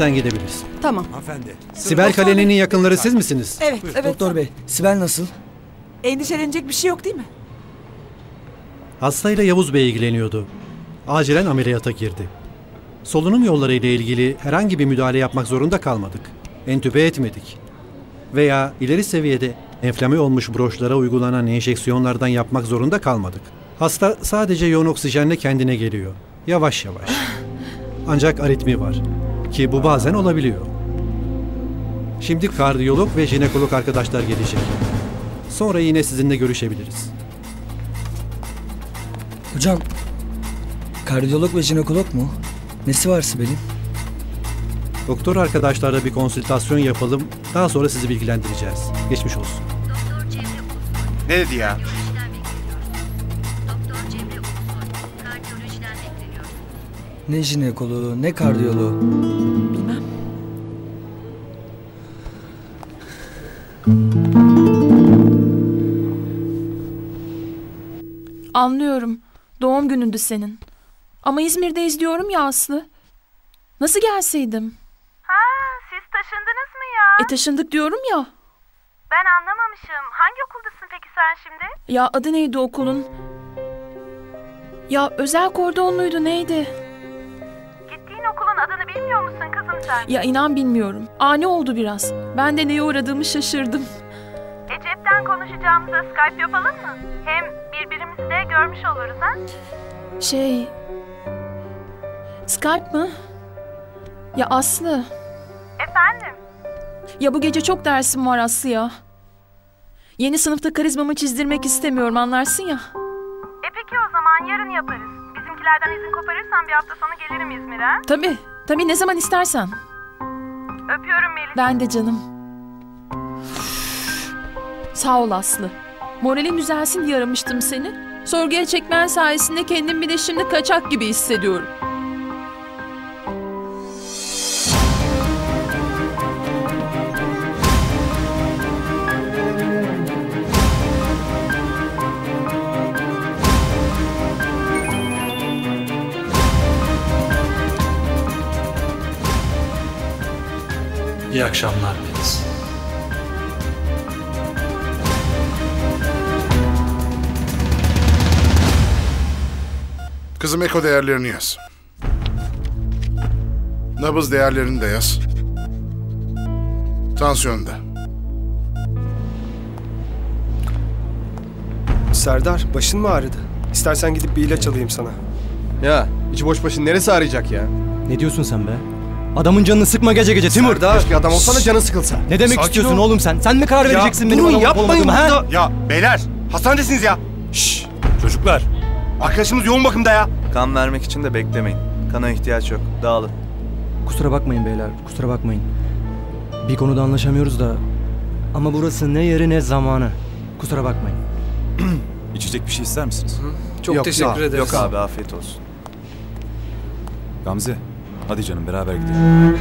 sen gidebilirsin. Tamam. Hanımefendi. Sibel Kaleli'nin yakınları siz misiniz? Evet, evet. Doktor bey, Sibel nasıl? Endişelenecek bir şey yok değil mi? Hastayla Yavuz Bey ilgileniyordu. Acilen ameliyata girdi. Solunum yolları ile ilgili herhangi bir müdahale yapmak zorunda kalmadık. Entübe etmedik. Veya ileri seviyede enflame olmuş broşlara uygulanan enjeksiyonlardan yapmak zorunda kalmadık. Hasta sadece yoğun oksijenle kendine geliyor. Yavaş yavaş. Ancak aritmi var. Ki bu bazen olabiliyor. Şimdi kardiyolog ve jinekolog arkadaşlar gelecek. Sonra yine sizinle görüşebiliriz. Hocam, kardiyolog ve jinekolog mu? Nesi var Sibel'in? Doktor arkadaşlarla bir konsültasyon yapalım. Daha sonra sizi bilgilendireceğiz. Geçmiş olsun. Ne dedi ya? Ne jinekoloğu, ne kardiyoloğu. Bilmem. Anlıyorum. Doğum günündü senin. Ama İzmir'deyiz diyorum ya Aslı. Nasıl gelseydim? Ha, siz taşındınız mı ya? E taşındık diyorum ya. Ben anlamamışım. Hangi okuldasın peki sen şimdi? Ya adı neydi okulun? Ya özel kordonluydu neydi? Okulun adını bilmiyor musun kızım sen? Ya inan bilmiyorum. Ani oldu biraz. Ben de neye uğradığımı şaşırdım. E cepten konuşacağımıza Skype yapalım mı? Hem birbirimizi de görmüş oluruz ha? Şey... Skype mı? Ya Aslı. Efendim? Ya bu gece çok dersim var Aslı ya. Yeni sınıfta karizmamı çizdirmek istemiyorum anlarsın ya. E peki o zaman yarın yaparız. Bizimkilerden izin koparırsan bir hafta sonra gelirim İzmir'e. Tabii. Tabii ne zaman istersen. Öpüyorum Melis. Ben de canım. Sağ ol Aslı. Moralim düzelsin diye aramıştım seni. Sorguya çekmen sayesinde kendim bir de şimdi kaçak gibi hissediyorum. İyi akşamlar Melis. Kızım eko değerlerini yaz. Nabız değerlerini de yaz. Tansiyon da. Serdar başın mı ağrıdı? İstersen gidip bir ilaç alayım sana. Ya içi boş başın neresi arayacak ya? Ne diyorsun sen be? Adamın canını sıkma gece gece Timur. Serdar. Keşke adam olsana canı sıkılsa. Ne demek Sakin istiyorsun ol. oğlum sen? Sen mi karar vereceksin benim durun, adam olup yapmayın olmadığıma ha? Ya beyler hastanedesiniz ya. Şşş. Çocuklar. Arkadaşımız yoğun bakımda ya. Kan vermek için de beklemeyin. Kana ihtiyaç yok. Dağılın. Kusura bakmayın beyler, kusura bakmayın. Bir konuda anlaşamıyoruz da ama burası ne yeri ne zamanı. Kusura bakmayın. İçecek bir şey ister misiniz? Çok Yok, teşekkür ol. ederiz. Yok abi afiyet olsun. Gamze. Hadi canım beraber gidelim.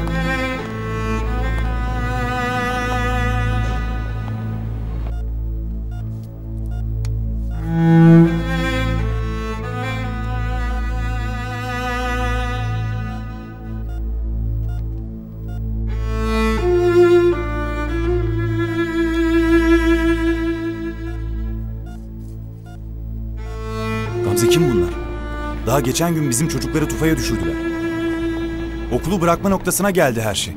Gamze kim bunlar? Daha geçen gün bizim çocukları tufaya düşürdüler. Okulu bırakma noktasına geldi her şey.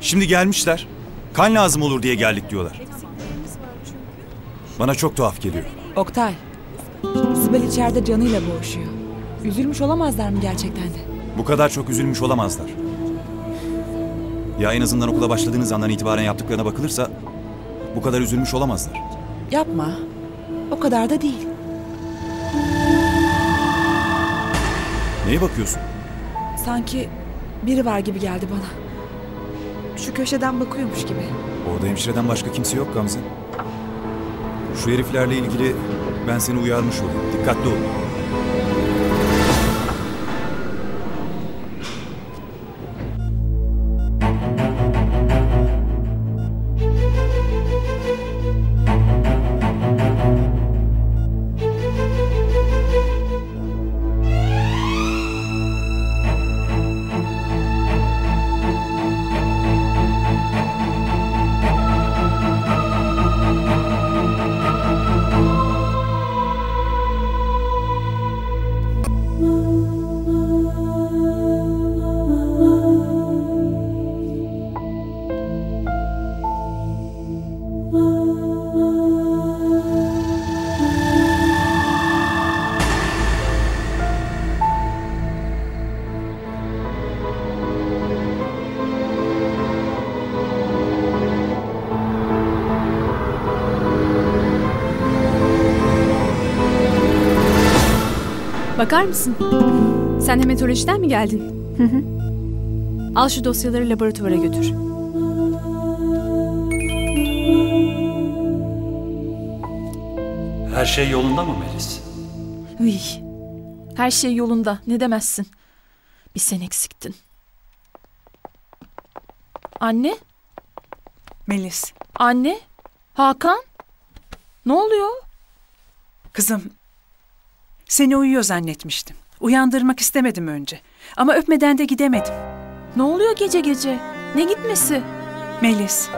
Şimdi gelmişler. Kan lazım olur diye geldik diyorlar. Bana çok tuhaf geliyor. Oktay. Sibel içeride canıyla boğuşuyor. Üzülmüş olamazlar mı gerçekten de? Bu kadar çok üzülmüş olamazlar. Ya en azından okula başladığınız andan itibaren yaptıklarına bakılırsa bu kadar üzülmüş olamazlar. Yapma. O kadar da değil. Neye bakıyorsun? Sanki biri var gibi geldi bana. Şu köşeden bakıyormuş gibi. Orada hemşireden başka kimse yok Gamze. Şu heriflerle ilgili ben seni uyarmış olayım. Dikkatli ol. Bakar mısın? Sen hematolojiden mi geldin? Hı hı. Al şu dosyaları laboratuvara götür. Her şey yolunda mı Melis? Uy. Her şey yolunda. Ne demezsin. Bir sen eksiktin. Anne? Melis. Anne? Hakan? Ne oluyor? Kızım. Seni uyuyor zannetmiştim. Uyandırmak istemedim önce. Ama öpmeden de gidemedim. Ne oluyor gece gece? Ne gitmesi? Melis.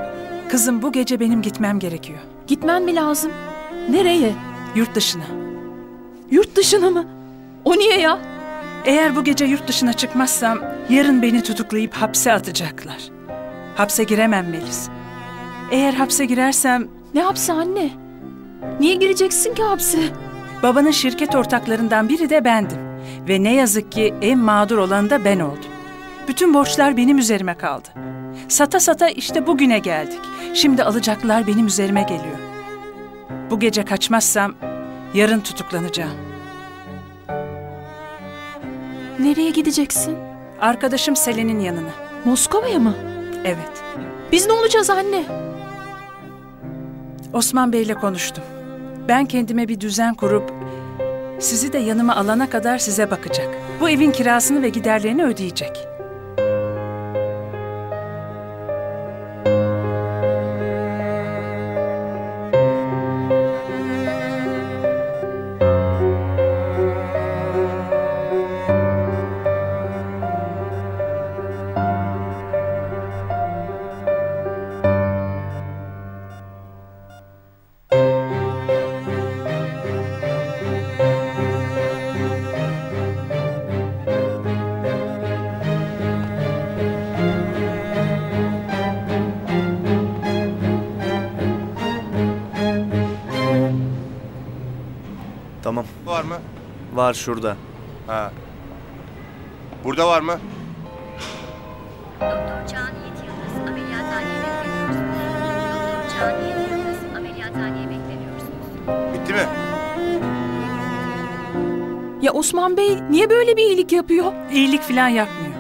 Kızım bu gece benim gitmem gerekiyor. Gitmen mi lazım? Nereye? Yurt dışına. Yurt dışına mı? O niye ya? Eğer bu gece yurt dışına çıkmazsam yarın beni tutuklayıp hapse atacaklar. Hapse giremem Melis. Eğer hapse girersem... Ne hapse anne? Niye gireceksin ki hapse? Babanın şirket ortaklarından biri de bendim. Ve ne yazık ki en mağdur olan da ben oldum. Bütün borçlar benim üzerime kaldı. Sata sata işte bugüne geldik. Şimdi alacaklar benim üzerime geliyor. Bu gece kaçmazsam yarın tutuklanacağım. Nereye gideceksin? Arkadaşım Selen'in yanına. Moskova'ya mı? Evet. Biz ne olacağız anne? Osman Bey'le konuştum. Ben kendime bir düzen kurup sizi de yanıma alana kadar size bakacak. Bu evin kirasını ve giderlerini ödeyecek. Var şurada. Ha. Burada var mı? Doktor Can Yiğit Yıldız ameliyathaneye bekleniyorsunuz. Doktor Can Yiğit Yıldız ameliyathaneye bekleniyorsunuz. Bitti mi? Ya Osman Bey niye böyle bir iyilik yapıyor? İyilik falan yapmıyor.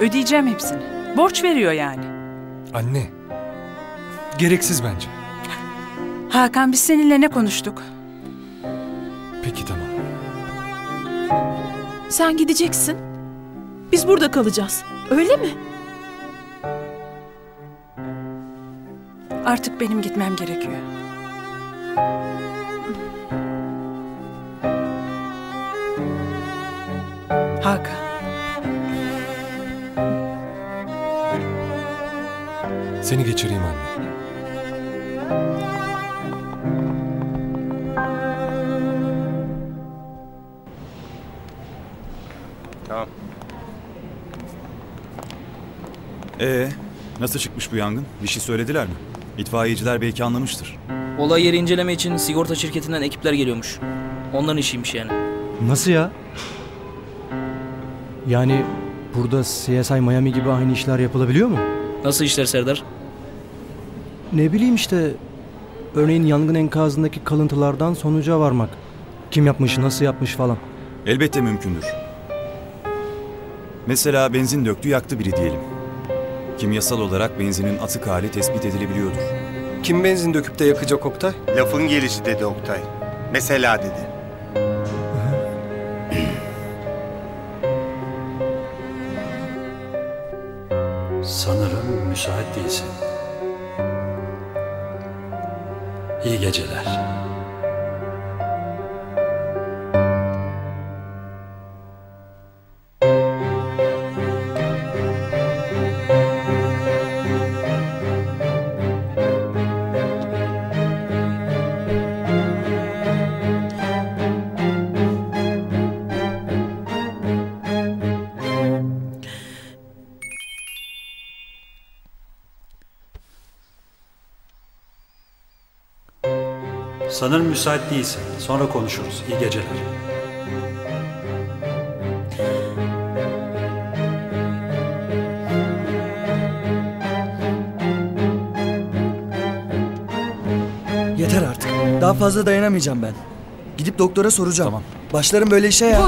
Ödeyeceğim hepsini. Borç veriyor yani. Anne. Gereksiz bence. Hakan biz seninle ne konuştuk? Peki tamam. Sen gideceksin. Biz burada kalacağız. Öyle mi? Artık benim gitmem gerekiyor. Hakan. Seni geçireyim anne. Ee, nasıl çıkmış bu yangın? Bir şey söylediler mi? İtfaiyeciler belki anlamıştır. Olay yeri inceleme için sigorta şirketinden ekipler geliyormuş. Onların işiymiş yani. Nasıl ya? Yani burada CSI Miami gibi aynı işler yapılabiliyor mu? Nasıl işler Serdar? Ne bileyim işte. Örneğin yangın enkazındaki kalıntılardan sonuca varmak. Kim yapmış, nasıl yapmış falan. Elbette mümkündür. Mesela benzin döktü yaktı biri diyelim. Kimyasal olarak benzinin atık hali tespit edilebiliyordur. Kim benzin döküp de yakacak Oktay? Lafın gelişi dedi Oktay. Mesela dedi. Sanırım müsait değilsin. İyi geceler. Sanırım müsait değilsin. Sonra konuşuruz. İyi geceler. Yeter artık. Daha fazla dayanamayacağım ben. Gidip doktora soracağım. Tamam. Başlarım böyle işe ya.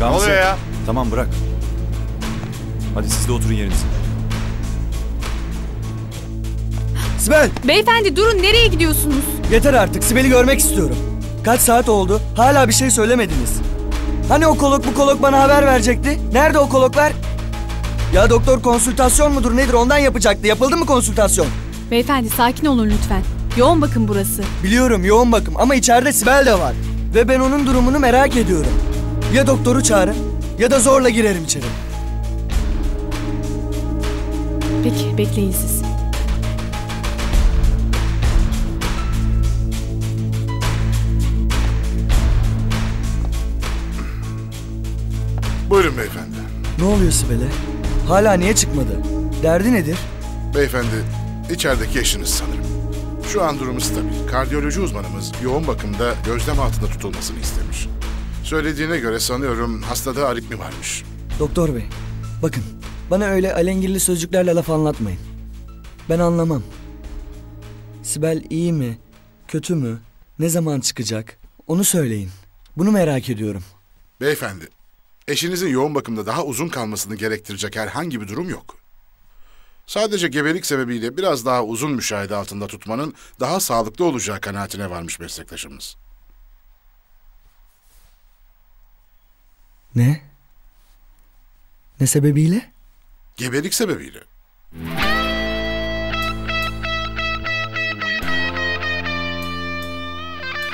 Ne oluyor ya? Tamam bırak. Hadi siz de oturun yerinize. Sibel! Beyefendi durun nereye gidiyorsunuz? Yeter artık Sibel'i görmek istiyorum. Kaç saat oldu? Hala bir şey söylemediniz. Hani o kolok bu kolok bana haber verecekti? Nerede o koloklar? Ya doktor konsültasyon mudur nedir ondan yapacaktı. Yapıldı mı konsültasyon? Beyefendi sakin olun lütfen. Yoğun bakın burası. Biliyorum yoğun bakım ama içeride Sibel de var. Ve ben onun durumunu merak ediyorum. Ya doktoru çağırın ya da zorla girerim içeri. Peki bekleyin siz. Buyurun beyefendi. Ne oluyor Sibel'e? Hala niye çıkmadı? Derdi nedir? Beyefendi, içerideki eşiniz sanırım. Şu an durumu stabil. Kardiyoloji uzmanımız yoğun bakımda gözlem altında tutulmasını istemiş. Söylediğine göre sanıyorum hastada aritmi varmış. Doktor bey, bakın bana öyle alengirli sözcüklerle laf anlatmayın. Ben anlamam. Sibel iyi mi, kötü mü, ne zaman çıkacak onu söyleyin. Bunu merak ediyorum. Beyefendi, eşinizin yoğun bakımda daha uzun kalmasını gerektirecek herhangi bir durum yok. Sadece gebelik sebebiyle biraz daha uzun müşahede altında tutmanın daha sağlıklı olacağı kanaatine varmış meslektaşımız. Ne? Ne sebebiyle? Gebelik sebebiyle.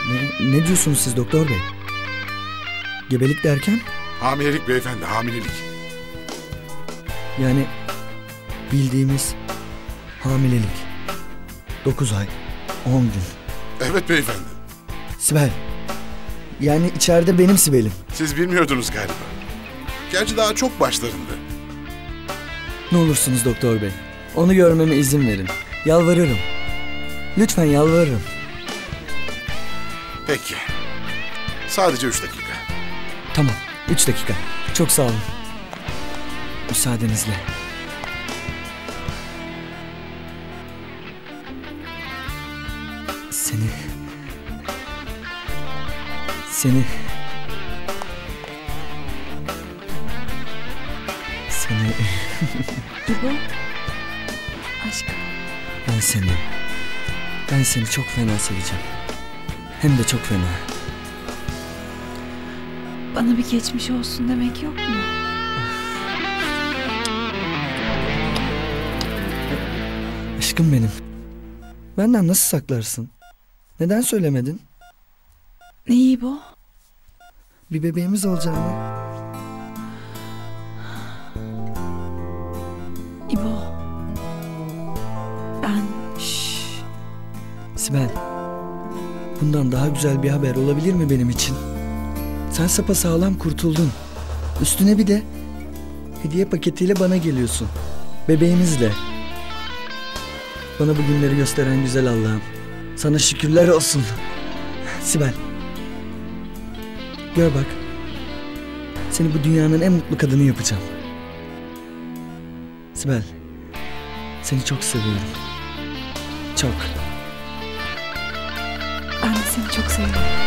Ne, ne diyorsunuz siz doktor bey? Gebelik derken? Hamilelik beyefendi, hamilelik. Yani bildiğimiz hamilelik. 9 ay, 10 gün. Evet beyefendi. Sibel. Yani içeride benim Sibel'im. Siz bilmiyordunuz galiba. Gerçi daha çok başlarında. Ne olursunuz doktor bey. Onu görmeme izin verin. Yalvarırım. Lütfen yalvarırım. Peki. Sadece üç dakika. Tamam. 3 dakika. Çok sağ olun. Müsaadenizle. Seni... Seni... Seni... İbo. Aşkım. Ben seni... Ben seni çok fena seveceğim. Hem de çok fena. Bana bir geçmiş olsun demek yok mu? Aşkım benim. Benden nasıl saklarsın? Neden söylemedin? Neyi bu? Bir bebeğimiz olacağını. İbo. Ben... Sibel. Bundan daha güzel bir haber olabilir mi benim için? Sen sapasağlam kurtuldun. Üstüne bir de hediye paketiyle bana geliyorsun. Bebeğimizle. Bana bu günleri gösteren güzel Allah'ım. Sana şükürler olsun. Sibel. Gör bak. Seni bu dünyanın en mutlu kadını yapacağım. Sibel. Seni çok seviyorum. Çok. Ben de seni çok seviyorum.